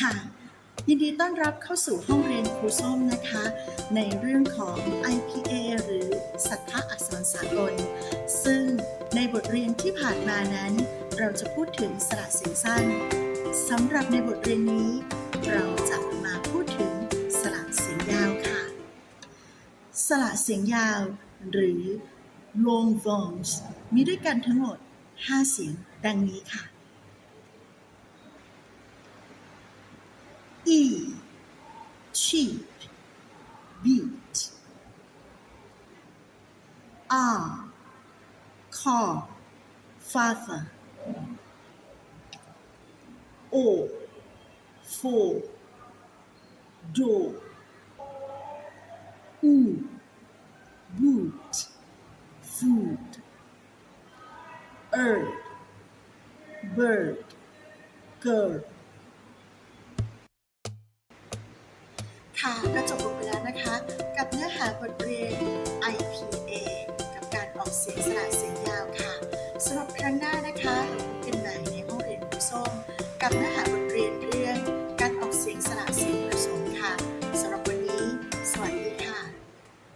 ค่ะ ยินดีต้อนรับเข้าสู่ห้องเรียนครูส้มนะคะ ในเรื่องของ IPA หรือสัทธะอักษรสากล ซึ่งในบทเรียนที่ผ่านมานั้น เราจะพูดถึงสระเสียงสั้นสำหรับในบทเรียนนี้ เราจะมาพูดถึงสระเสียงยาวค่ะ สระเสียงยาว หรือ long vowels มีด้วยกันทั้งหมด 5 เสียงดังนี้ค่ะ E cheap beat. R car father. O for door. U boot food. Earth bird girl ค่ะก็จบลงไปแล้วนะคะ กับเนื้อหาบทเรียน IPA กับการออกเสียงสระเสียงยาวค่ะสำหรับครั้งหน้านะคะเราพบกันใหม่ในห้องเรียนครูส้มกับเนื้อหาบท